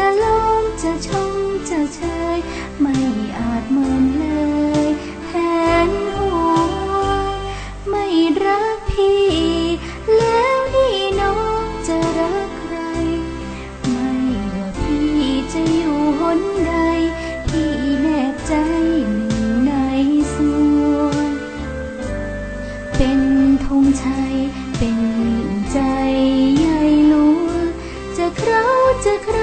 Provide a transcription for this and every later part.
จะลงจะชมจะเชย ไม่อาจเหมือนเลยแหนหัวไม่รักพี่ แล้วนี่น้องจะรักใคร ไม่ว่าพี่จะอยู่หนใด พี่แนบใจหนึ่งในส่วงเป็นธงชัย เป็นใจใหญ่หลวงจะเคราจะเคราจะ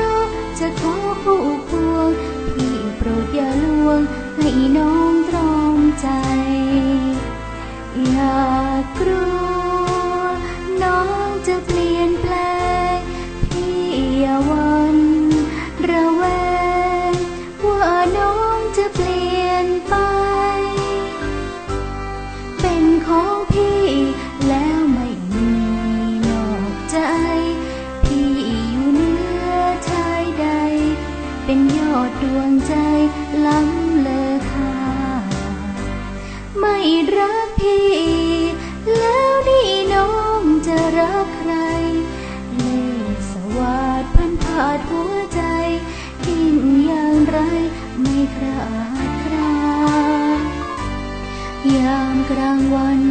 ผู้พวงพี่โปรดอย่าลวง ให้น้องตรอมใจ อย่ากลั วงใจล้ำเลอค่าไม่รักพี่ แล้วนี่น้องจะรักใคร เล่สวาดพันผาดหัวใจดิ้นอย่างไรไม่คลาดครายยามกลางวัน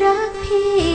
รักพี่